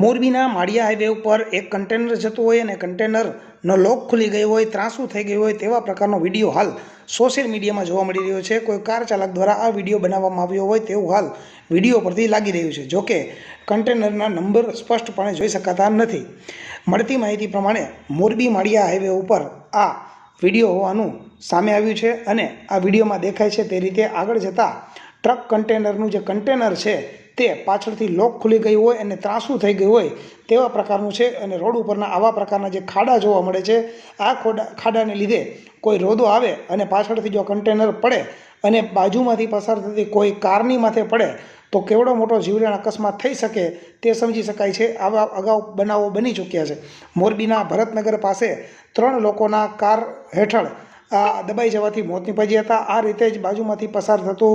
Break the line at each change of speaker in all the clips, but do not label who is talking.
મોરબીના માળિયા હાઈવે ઉપર એક કન્ટેનર જતું હોય અને કન્ટેનરનો લોક ખુલી ગયો હોય, ત્રાસું થઈ ગયું હોય તેવા પ્રકારનો વીડિયો હાલ સોશિયલ મીડિયામાં જોવા મળી રહ્યો છે. કોઈ કાર ચાલક દ્વારા આ વીડિયો બનાવવામાં આવ્યો હોય તેવું હાલ વીડિયો પરથી લાગી રહ્યું છે. જોકે કન્ટેનરના નંબર સ્પષ્ટપણે જોઈ શકાતા નથી. મળતી માહિતી પ્રમાણે મોરબી માળિયા હાઈવે ઉપર આ વીડિયો હોવાનું સામે આવ્યું છે અને આ વિડીયોમાં દેખાય છે તે રીતે આગળ જતાં ટ્રક કન્ટેનરનું જે કન્ટેનર છે તે પાછળથી લોક ખુલી ગયું હોય અને ત્રાસું થઈ ગયું હોય તેવા પ્રકારનું છે અને રોડ ઉપરના આવા પ્રકારના જે ખાડા જોવા મળે છે, આ ખોડા ખાડાને લીધે કોઈ રોદો આવે અને પાછળથી જો કન્ટેનર પડે અને બાજુમાંથી પસાર થતી કોઈ કારની માથે પડે, તો કેવડો મોટો જીવલેણ અકસ્માત થઈ શકે તે સમજી શકાય છે. આવા અગાઉ બનાવો બની ચૂક્યા છે. મોરબીના ભરતનગર પાસે ત્રણ લોકોના કાર હેઠળ દબાઈ જવાથી મોત નીપજ્યા હતા. આ રીતે જ બાજુમાંથી પસાર થતું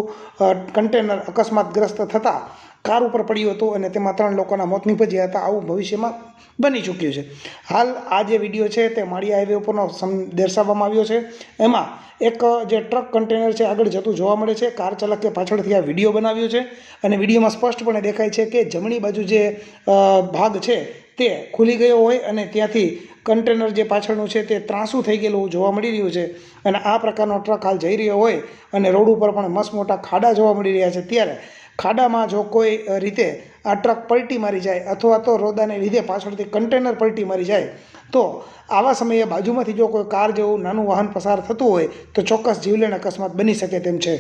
કન્ટેનર અકસ્માતગ્રસ્ત થતાં કાર ઉપર પડ્યું હતું અને તેમાં ત્રણ લોકોના મોત નીપજ્યા હતા. આવું ભવિષ્યમાં બની ચૂક્યું છે. હાલ આ જે વીડિયો છે તે માળિયા હાઈવે ઉપરનો દર્શાવવામાં આવ્યો છે. એમાં એક, જે ટ્રક કન્ટેનર છે આગળ જતું જોવા મળે છે. કાર ચાલકે પાછળથી આ વીડિયો બનાવ્યો છે અને વિડીયોમાં સ્પષ્ટપણે દેખાય છે કે જમણી બાજુ જે ભાગ છે તે ખુલી ગયો હોય અને ત્યાંથી કન્ટેનર જે પાછળનું છે તે ત્રાસું થઈ ગયેલું જોવા મળી રહ્યું છે. અને આ પ્રકારનો ટ્રક હાલ જઈ રહ્યો હોય અને રોડ ઉપર પણ મસ્ત મોટા ખાડા જોવા મળી રહ્યા છે. ત્યારે ખાડામાં જો કોઈ રીતે આ ટ્રક પલટી મારી જાય અથવા તો રોદાને લીધે પાછળથી કન્ટેનર પલટી મારી જાય, તો આવા સમયે બાજુમાંથી જો કોઈ કાર જેવું નાનું વાહન પસાર થતું હોય, તો ચોક્કસ જીવલેણ અકસ્માત બની શકે તેમ છે.